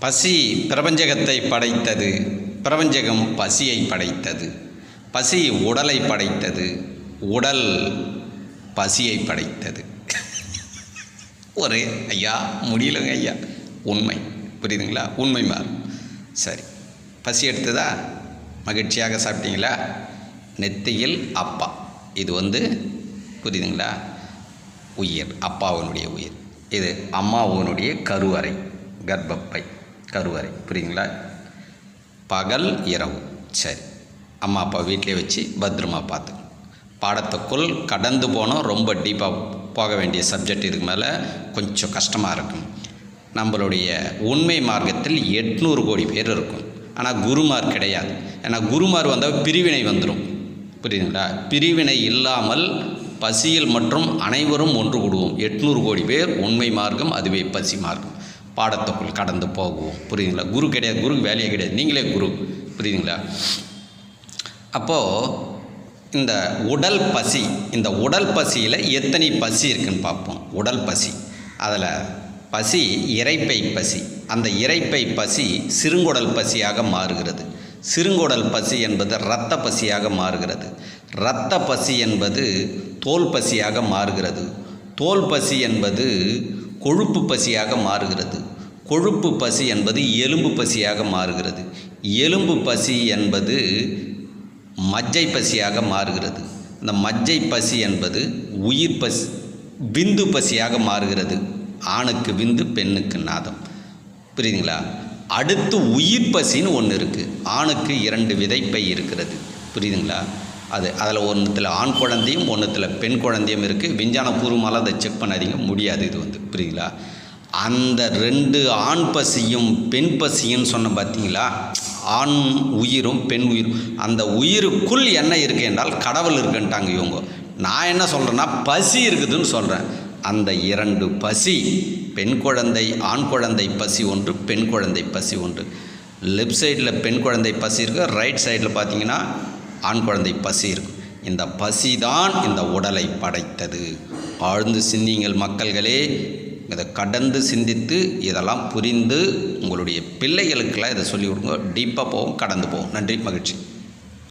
பசி பிரபஞ்சகத்தை படைத்தது. பிரபஞ்சகம் பசியை படைத்தது. பசி உடலை படைத்தது. உடல் பசியை படைத்தது. ஒரு ஐயா முடியலங்க ஐயா. உண்மை. புரியுதுங்களா? உண்மை மாறும் சரி. பசி எடுத்ததா? மகிழ்ச்சியாக சாப்பிட்டீங்களா? நெத்தியில் அப்பா. இது வந்து புரியுதுங்களா? உயிர். அப்பாவினுடைய உயிர். இது அம்மாவனுடைய கருவறை கர்ப்பப்பை. கருவறை. புரியுங்களா? பகல் இரவு. சரி. அம்மா அப்பா வீட்டிலே வச்சு பத்திரமா பார்த்து. பாடத்துக்குள் கடந்து போனோம். ரொம்ப டீப்பாக போக வேண்டிய சப்ஜெக்ட் இதுக்கு மேலே கொஞ்சம் கஷ்டமாக இருக்கும். நம்மளுடைய உண்மை மார்க்கத்தில் எட்நூறு கோடி பேர் இருக்கும். ஆனால் குருமார் கிடையாது. ஏன்னா குருமார் வந்தால் பிரிவினை வந்துடும் புரியுதுங்களா? பிரிவினை இல்லாமல் பசியில் மற்றும் அனைவரும் ஒன்று கூடுவோம். எட்நூறு கோடி பேர் உண்மை மார்க்கம் அதுவே பசி மார்க்கம். பாடத்துக்குள் கடந்து போகுவோம். புரியுதுங்களா? குரு கிடையாது. குருக்கு வேலையே கிடையாது. நீங்களே குரு. புரியுதுங்களா? அப்போது இந்த உடல் பசி இந்த உடல் பசியில் எத்தனை பசி இருக்குன்னு பார்ப்போம். உடல் பசி. அதில் பசி இரைப்பை பசி. அந்த இரைப்பை பசி சிறுங்குடல் பசியாக மாறுகிறது. சிறுங்குடல் பசி என்பது இரத்த பசியாக மாறுகிறது. இரத்த பசி என்பது தோல் பசியாக மாறுகிறது. தோல் பசி என்பது கொழுப்பு பசியாக மாறுகிறது. கொழுப்பு பசி என்பது எலும்பு பசியாக மாறுகிறது. எலும்பு பசி என்பது மஜ்ஜை பசியாக மாறுகிறது. இந்த மஜ்ஜை பசி என்பது உயிர் பசி விந்து பசியாக மாறுகிறது. ஆணுக்கு விந்து பெண்ணுக்கு நாதம். புரியுதுங்களா? அடுத்து உயிர் பசின்னு ஒன்று இருக்குது ஆணுக்கு இரண்டு விதைப்பை இருக்கிறது. புரியுதுங்களா? அது அதில் ஒன்றுத்தில் ஆண் குழந்தையும் ஒன்றுத்தில் பெண் குழந்தையும் இருக்குது விஞ்ஞானபூர்வமாலாம் அதை செக் பண்ணாதீங்க. முடியாது இது வந்து. புரியுதுங்களா? அந்த ரெண்டு ஆண் பசியும் பெண் பசியும் சொன்ன பார்த்தீங்களா ஆண் உயிரும் பெண் உயிரும். அந்த உயிருக்குள் என்ன இருக்கு என்றால் கடவுள் இருக்குன்ட்டாங்க இவங்க. நான் என்ன சொல்கிறேன்னா பசி இருக்குதுன்னு சொல்கிறேன் அந்த இரண்டு பசி பெண் குழந்தை ஆண் குழந்தை பசி ஒன்று பெண் குழந்தை பசி ஒன்று. லெஃப்ட் சைடில் பெண் குழந்தை பசி இருக்கு ரைட் சைடில் பார்த்தீங்கன்னா ஆண் குழந்தை பசி இருக்கும் இந்த பசி தான் இந்த உடலை படைத்தது. ஆழ்ந்து சிந்திங்கள் மக்கள்களே இதை கடந்து சிந்தித்து இதெல்லாம் புரிந்து உங்களுடைய பிள்ளைகளுக்கெல்லாம் இதை சொல்லிக் கொடுங்க. டீப்பாக போவோம் கடந்து போவோம். நன்றி மகிழ்ச்சி.